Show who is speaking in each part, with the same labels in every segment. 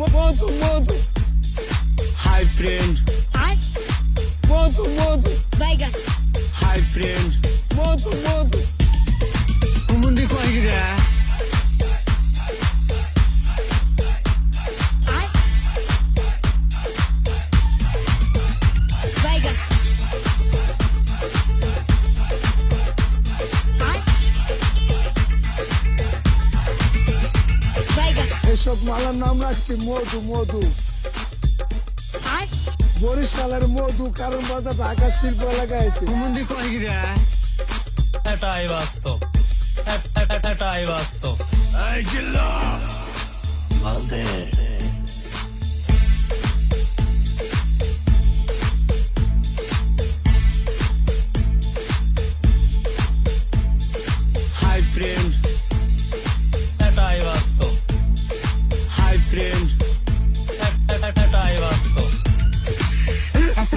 Speaker 1: মধু মধু
Speaker 2: high friend
Speaker 3: আর
Speaker 1: মধু মধু
Speaker 3: বাইগান
Speaker 2: হাই ফ্রেন্ড
Speaker 1: মধু মধু এসব মালার নাম রাখছি মধু মধু। বরিশালের মধু কারণ বাজার ঢাকা শিল্প এলাকায় আছে
Speaker 4: এটাই বাস্তব। এটাই বাস্তব।
Speaker 2: এই জিল্লা! হাই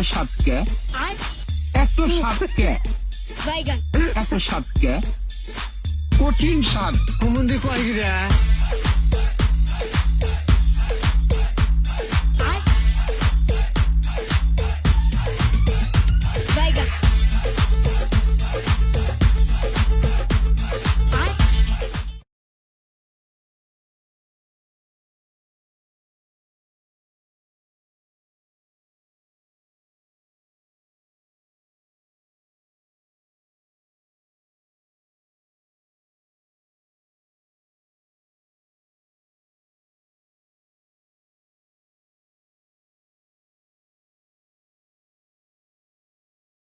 Speaker 5: সাতকে
Speaker 3: আর?
Speaker 5: এত সাতকে
Speaker 3: বাইগান।
Speaker 5: এত সাতকে কঠিন স্বাদ
Speaker 2: কুমুন্দি কয় রে